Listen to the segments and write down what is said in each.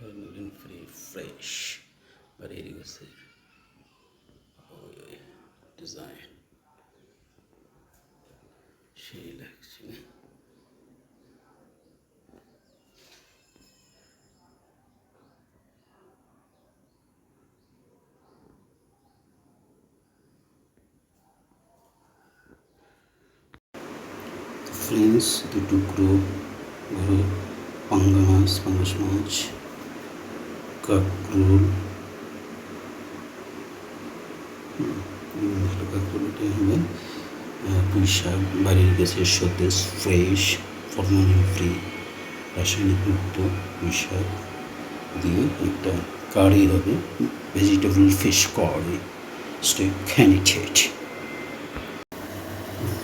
Golden free fresh. Very good. Design. She actually. friends, the two group, group Pangana Spangash Match. কাকরোল। কাকরোল এটাই হবে। পুঁই বাড়ির গাছের সতেজ ফ্রেশ, ফরমালিন ফ্রি রাসায়নিক মুক্ত পুঁই শাক দিয়ে একটা কারি হবে ভেজিটেবল ফিশ কারি স্টে ক্যানিটেড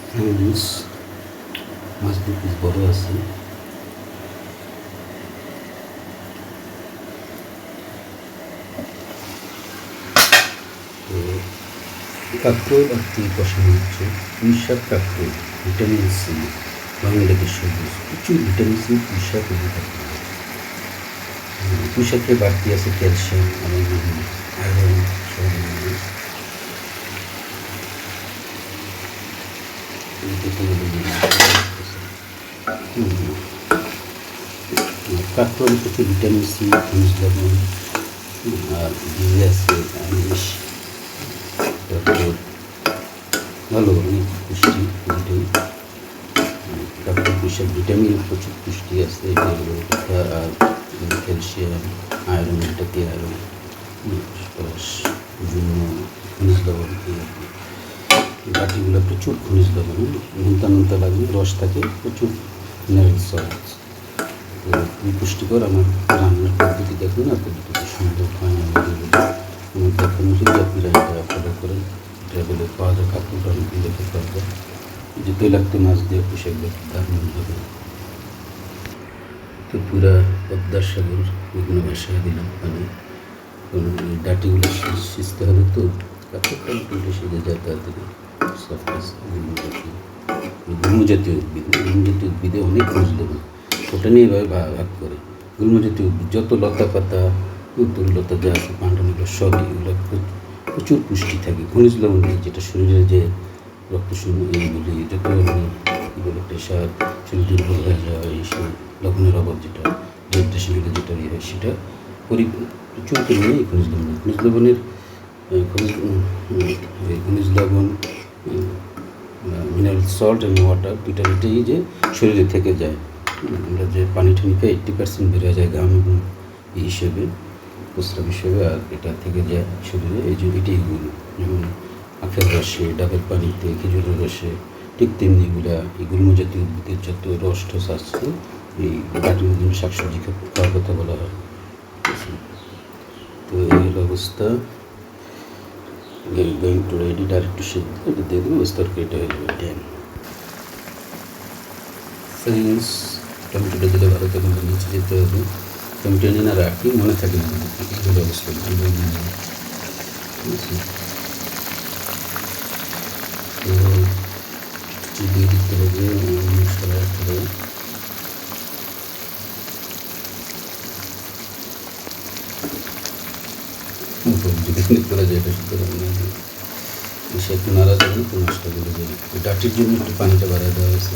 ফ্রেন্ডস মাছ দু পিস বড় আছে তো কাঁকরোল আর তিল বসানো হচ্ছে পুঁই শাক কাঁকরোল ভিটামিন সি বাংলাদেশ সবুজ, প্রচুর ভিটামিন সি পুঁই শাক এবং কাঁকরোল পুঁইশাকে বাড়তি আছে ক্যালসিয়াম এবং আয়রন সব। কাঁকরোল প্রচুর ভিটামিন সি খনিজ লবণ আর ভিজে আছে আমিষ তারপর ভালো অনেক পুষ্টি দুটোই কাঁকরোল পুষ্টি ভিটামিন প্রচুর পুষ্টি আছে এটা হলো এটা আর ক্যালসিয়াম আয়রন এটাতে আয়রন বিভিন্ন খনিজ লবণ দিয়ে। বাটিগুলো প্রচুর খনিজ লবণ নোনতা নোনতা লাগে রস থাকে প্রচুর মিনারেল সল্ট খুবই পুষ্টিকর আমার রান্নার পদ্ধতি দেখবেন আর পদ্ধতি সুন্দর হয় আমাদের দেখানো যদি আপনারা এটা ফলো করেন ট্রাভেলে পাওয়া যায় কাপড় অনেক দেখে পারবেন যে তৈলাক্ত মাছ দিয়ে পোশাক দেখতে দারুণ হবে তো পুরা পদ্মার সাগর বিভিন্ন ভাষায় দিলাম। পানি কারণ ডাটিগুলো সি- সিজতে হবে তো কাপড় কমপ্লিটে সিজে যায় তাড়াতাড়ি সফটনেস গুল্ম জাতীয় গুল্ম জাতীয় উদ্ভিদ গুল্মজাতীয় উদ্ভিদে অনেক দেবে ওটা নিয়ে এভাবে ভাগ করে। গুল্ম জাতীয় উদ্ভিদ যত লতা পাতা নতুন লতা যা আছে পাণ্ডাগুলো সবই, এগুলো প্র- প্রচুর পুষ্টি থাকে। খনিজ লবণ যেটা শরীরে যে রক্ত শূন্য, এইগুলি যত কী বলে, প্রেশার শরীর দুর্বল হয়ে যাওয়া এইসব লবণের অভাব যেটা হলে যেটা ইয়ে হয়, সেটা পরি, প্রচুর পরিমাণে এই খনিজ লবণ খনিজ লবণের খনিজ এই লবণ মিনারেল সল্ট অ্যান্ড ওয়াটার দুটাই যে শরীরে থেকে যায়। আমরা যে পানি টানি খাই এইট্টি পার্সেন্ট বেড়ে যায় গাম এবং ই হিসেবে। প্রস্রাব হিসেবে আর এটা থেকে যায় শরীরে, এই যে এটাই গুলো যেমন আখের রসে, ডাবের পানিতে খেজুরের রসে, ঠিক তেমনি এগুলা, এই গুল্ম জাতীয় উদ্ভিদের যত রস টস আসছে এই জন্য শাকসবজি খাওয়ার কথা বলা হয়। তো এই অবস্থা গোয়িং টু রেডি ডাইরেক্ট সিদ্ধ এটা দিয়ে দেবো বেশ তরকারিটা হয়ে যাবে ড্যান ফ্রেন্ডস টমেটোটা দিলে ভালো তখন নিচে যেতে হবে টমেটো নিয়ে না রাখি, মনে থাকে না এই অবস্থা করা যায়, এটা শুধু সে একটু নাড়া যাবে না নষ্ট করে যাবে ডাটির জন্য একটু পানিটা বাড়ায় দেওয়া হয়েছে।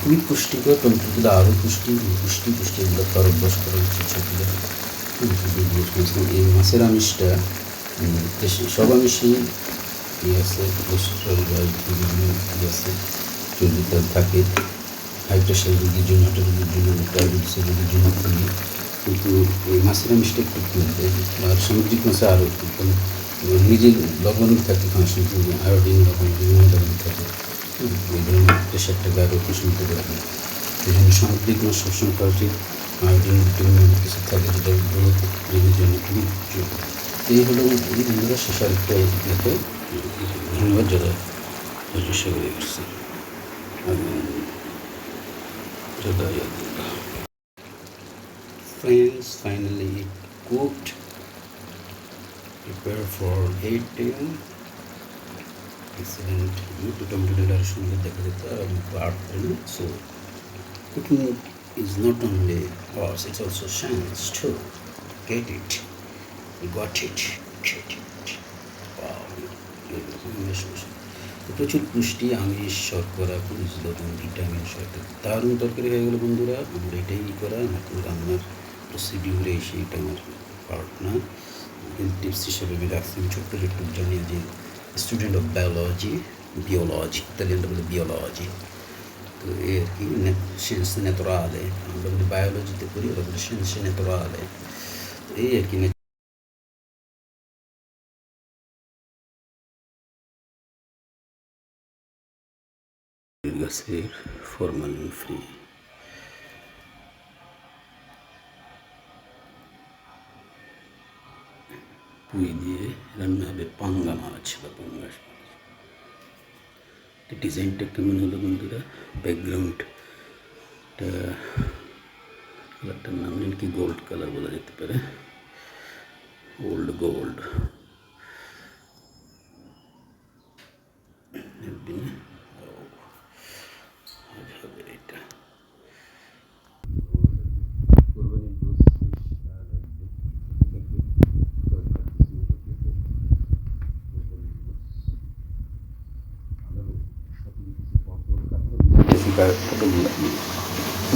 খুবই পুষ্টিকর দিলে আরও পুষ্টি পুষ্টি পুষ্টি এগুলো খাওয়ার অভ্যাস করা উচিত সেগুলো। এই মাছের আমিষটা সব আমিষই ইয়ে আছে, কোলেস্ট্রল বা বিভিন্ন ইয়ে আছে চর্বি তেল থাকে। হাই রোগীর জন্য হার্টের রোগীর জন্য ডায়াবেটিসের রোগীর জন্য খুবই কিন্তু এই মাছের আমিষটা একটু কম আর সামুদ্রিক মাছে আরও নিজের লবণ থাকে মাছ আয়োডিন লবণ, বিভিন্ন লবণ থাকে। ধরনের প্রেশারটা গায়ে প্রশমিত করে না এই জন্য সামুদ্রিক মাছ সবসময় কিছু থাকে যেটা জন্য খুবই এই হলো বন্ধুরা শেষ আরেকটা দেখে ধন্যবাদ যারা চেষ্টা করে এসছে cooked. Prepare for eating. দেখা যেত আর আর্ট করি so cooking also Shan's too. Get it. You got it. Get it. Wow. বেশ বেশ। প্রচুর পুষ্টি আমিষ শর্করা খনিজ লবণ ভিটামিন শর্করা দারুণ তরকারি হয়ে গেলো বন্ধুরা আমরা এটাই করা আমার রান্নার প্রসিডিউরে এসে এটা আমার পার্ট না টিপস হিসেবে আমি রাখছি ছোট্ট ছোট্ট জানিয়ে যে স্টুডেন্ট অফ বায়োলজি বিওলজি ইতালিয়ানটা বলে বিওলজি তো এই আর কি scienze naturale আমরা বলি বায়োলজিতে করি ওরা বলে scienze naturale তো এই আর কি গাছের ফরমালিন ফ্রি পুঁই দিয়ে রান্না হবে পাঙ্গা মাছ বা পাঙ্গাস মাছ ডিজাইনটা কেমন হলো বন্ধুরা ব্যাকগ্রাউন্ডটা কালারটার নাম কি গোল্ড কালার বলা যেতে পারে। ওল্ড গোল্ড হবে এটা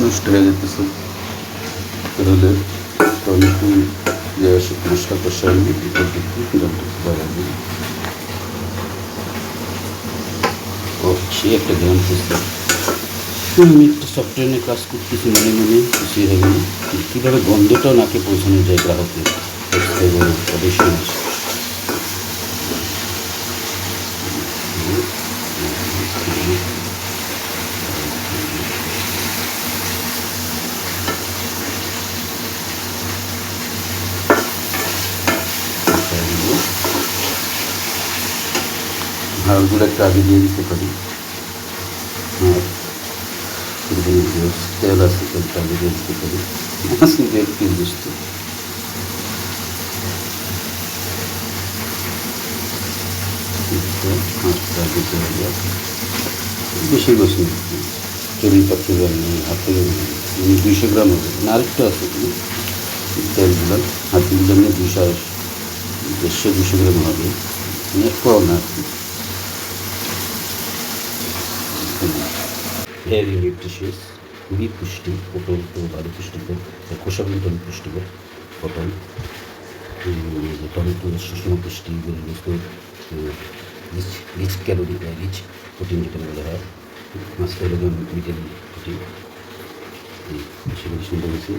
নষ্ট হয়ে যেতেছে। তাহলে টমেটো যে মশলা কষা আমি? ও সে একটা আমি সফটওয়্যার কাজ করতেছি মনে মনে খুশি হবে না কীভাবে গন্ধটাও নাকে পৌঁছানো যায় গ্রাহকের হাড়গুলো একটু আগে দিয়ে দিতে পারি। গোস তেল আছে তেলটা আগে দিয়ে দিতে পারি। মাছ কিন্তু একটু বুঝতে বেশি নেই। চল্লিশ পাত্র গ্রাম মানে দুইশো গ্রাম হবে। না আরেকটু আছে তেলগুলো। হাতিগুলো নিয়ে দুশো দেড়শো দুশো গ্রাম হবে। অনেক কম আর কি। ভেরি নিউট্রিশিয়াস খুবই পুষ্টি পটল তো ভালো পুষ্টিকর কোষাবিন অনেক পুষ্টিকর পটল টমেটো সুষম পুষ্টি রিচ রিচ ক্যালোরি বা রিচ প্রোটিন যেটা বলা হয় মাছটা হলো মিডিয়াম প্রোটিন সেগুলো সুন্দর হয়েছে